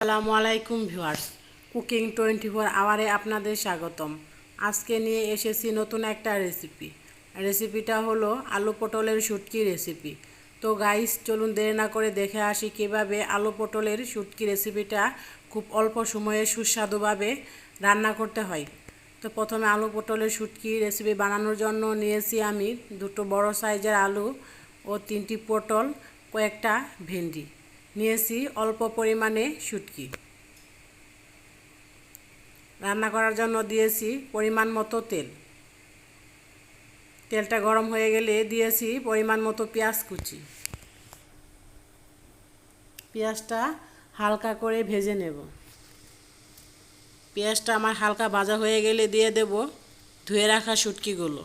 আসসালামু আলাইকুম viewers. Cooking twenty four আওয়ারে আপনাদের স্বাগতম। আজকে নিয়ে এসেছি নতুন একটা রেসিপি। রেসিপিটা হলো আলু পটলের শুটকি রেসিপি। তো গাইস, চলুন দেরি না করে দেখে আসি কীভাবে আলু পটলের শুটকি রেসিপিটা খুব অল্প সময়ে সুস্বাদুভাবে রান্না করতে হয়। তো প্রথমে আলু পটলের শুটকি রেসিপি বানানোর জন্য নিয়েছি আমি দুটো বড় সাইজের আলু ও তিনটি পটল, কয়েকটা ভেন্ডি। নিয়েছি অল্প পরিমাণে শুটকি। রান্না করার জন্য দিয়েছি পরিমাণ মতো তেল। তেলটা গরম হয়ে গেলে দিয়েছি পরিমাণ মতো পেঁয়াজ কুচি। পেঁয়াজটা হালকা করে ভেজে নেব। পেঁয়াজটা আমার হালকা ভাজা হয়ে গেলে দিয়ে দেব ধুয়ে রাখা শুটকিগুলো।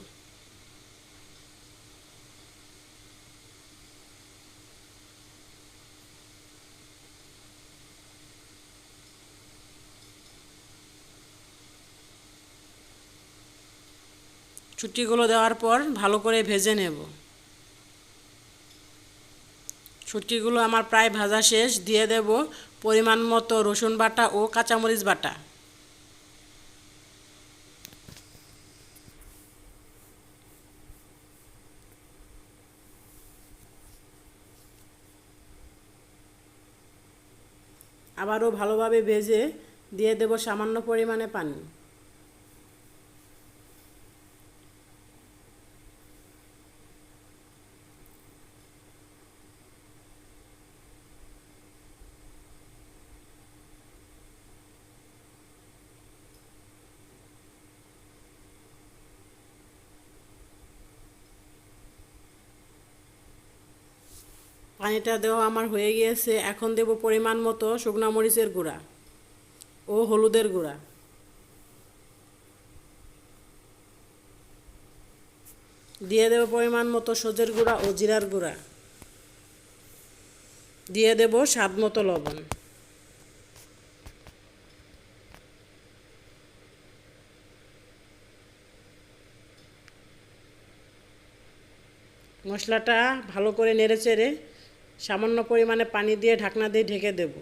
ছুটিগুলো দেওয়ার পর ভালো করে ভেজে নেব। ছুটকিগুলো আমার প্রায় ভাজা শেষ, দিয়ে দেব পরিমাণ মতো রসুন বাটা ও কাঁচামরিচ বাটা। আবারও ভালোভাবে ভেজে দিয়ে দেব সামান্য পরিমাণে পানি। পানিটা দেওয়া আমার হয়ে গিয়েছে, এখন দেব পরিমাণ মতো শুকনো মরিচের গুঁড়া ও হলুদের গুঁড়া। দিয়ে দেব পরিমাণ মতো সজের গুঁড়া ও জিরার গুঁড়া। দিয়ে দেব স্বাদ মতো লবণ। মশলাটা ভালো করে নেড়ে চেড়ে সামান্য পরিমাণে পানি দিয়ে ঢাকনা দিয়ে ঢেকে দেব।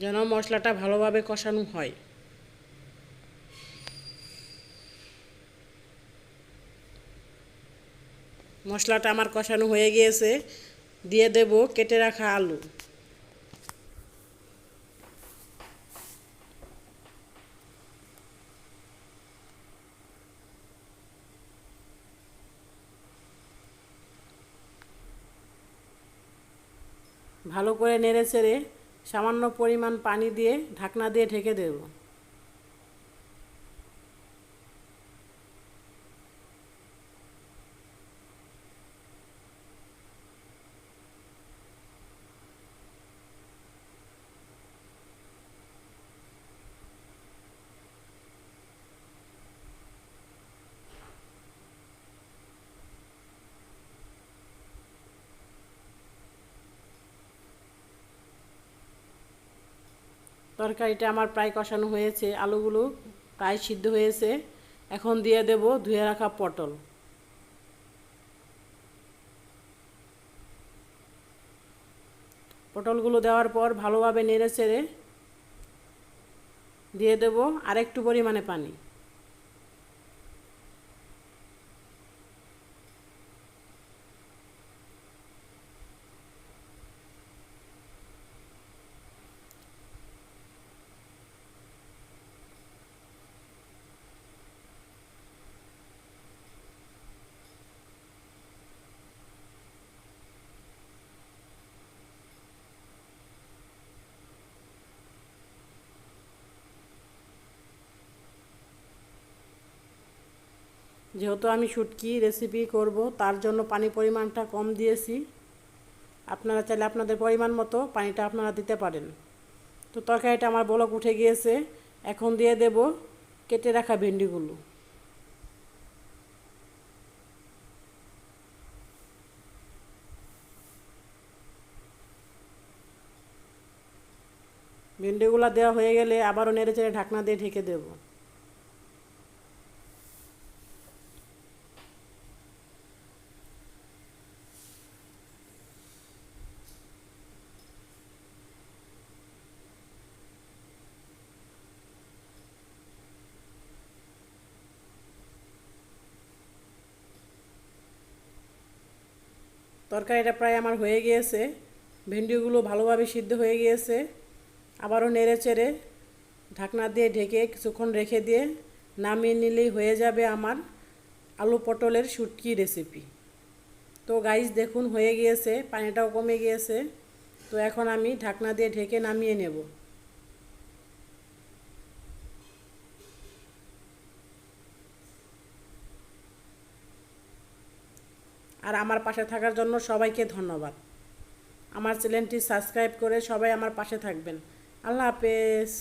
যেন মশলাটা ভালোভাবে কষানো হয়। মশলাটা আমার কষানো হয়ে গিয়েছে। দিয়ে দেব কেটে রাখা আলু। ভালো করে নেড়ে চেড়ে সামান্য পরিমাণ পানি দিয়ে ঢাকনা দিয়ে ঢেকে দেব। তরকারিটা আমার প্রায় কষানো হয়েছে, আলুগুলো প্রায় সিদ্ধ হয়েছে। এখন দিয়ে দেব ধুয়ে রাখা পটল। পটলগুলো দেওয়ার পর ভালোভাবে নেড়ে চেড়ে দিয়ে দেব আরেকটু পরিমাণে পানি। যেহেতু আমি শুটকি রেসিপি করব, তার জন্য পানি পরিমাণটা কম দিয়েছি। আপনারা চাইলে আপনাদের পরিমাণ মতো পানিটা আপনারা দিতে পারেন। তো তরকারিটা আমার বলক উঠে গিয়েছে, এখন দিয়ে দেব কেটে রাখা ভেন্ডিগুলো। ভেন্ডিগুলো দেওয়া হয়ে গেলে আবারও নেড়ে চেড়ে ঢাকনা দিয়ে ঢেকে দেবো। তরকারিটা প্রায় আমার হয়ে গিয়েছে। ভেন্ডিগুলো ভালোভাবে সিদ্ধ হয়ে গিয়েছে। আবারও নেড়ে চেড়ে ঢাকনা দিয়ে ঢেকে কিছুক্ষণ রেখে দিয়ে নামিয়ে নিলেই হয়ে যাবে আমার আলু পটলের শুটকি রেসিপি তো গাইস দেখুন হয়ে গিয়েছে, পানিটাও কমে গিয়েছে। তো এখন আমি ঢাকনা দিয়ে ঢেকে নামিয়ে নেব। আর আমার পাশে থাকার জন্য সবাইকে ধন্যবাদ। আমার চ্যানেলটি সাবস্ক্রাইব করে সবাই আমার পাশে থাকবেন। আল্লাহ হাফেজ।